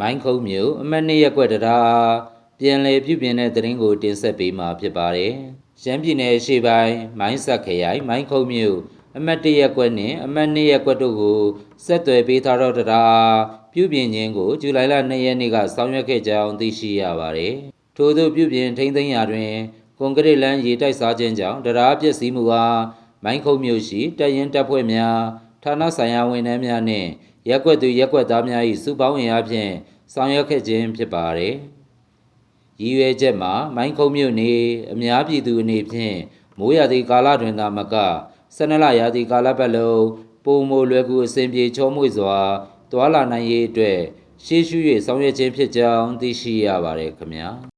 မိုင်းခုံးမြို့အမှတ်နှစ်ရက်ကွက်တရားပြန်လည်ပြုပြင်တဲ့သတင်းကိုတင်ဆက်ပေးမှာဖြစ်ပါတယ်။ရှမ်းပြည်နယ်ရှေ့ပိုင်းမိုင်းဆက်ခရိုင်မိုင်းခုံးမြို့အမှတ်တစ်ရက်ကွက်နှင့်အမှတ်နှစ်ရက်ကွက်တို့ကိုဆက်သွယ်ပေးထားသောတရားပြုပြင်ခြင်းကိုဇူလိုင်လ2ရက်နေ့ကဆောင်ရွက်ခဲ့ကြောင်းသိရှိရပါတယ်။ထို့သောပြုပြင်ထိန်းသိမ်းရာတွင်ကွန်ကရစ်လမ်းရေတိုက်စားခြင်းကြောင့်တရားပျက်စီးမှုအားမိုင်းခုံးမြို့ရှိတပ်ရင်းတပ်ဖွဲ့များ ဌာနဆိုင်ရာဝန်ထမ်းများနှင့်ရက်ကွက်သူရက်ကွက်သားများ၏စုပေါင်းအင်အားဖြင့်ဆောင်ရွက်ခဲ့ခြင်းဖြစ်ပါတယ်။ရည်ရွယ်ချက်မှာမိုင်းခုံးမြို့နေအများပြည်သူအနေဖြင့်မိုးရာသီကာလတွင်သာမက12လရာသီကာလပတ်လုံးပုံမိုလွယ်ကူအစဉ်ပြေချောမွေ့စွာတွာလာနိုင်ရေးအတွက်ရှေးရှု၍ဆောင်ရွက်ခြင်းဖြစ်ကြောင်းသိရှိရပါတယ်ခင်ဗျာ။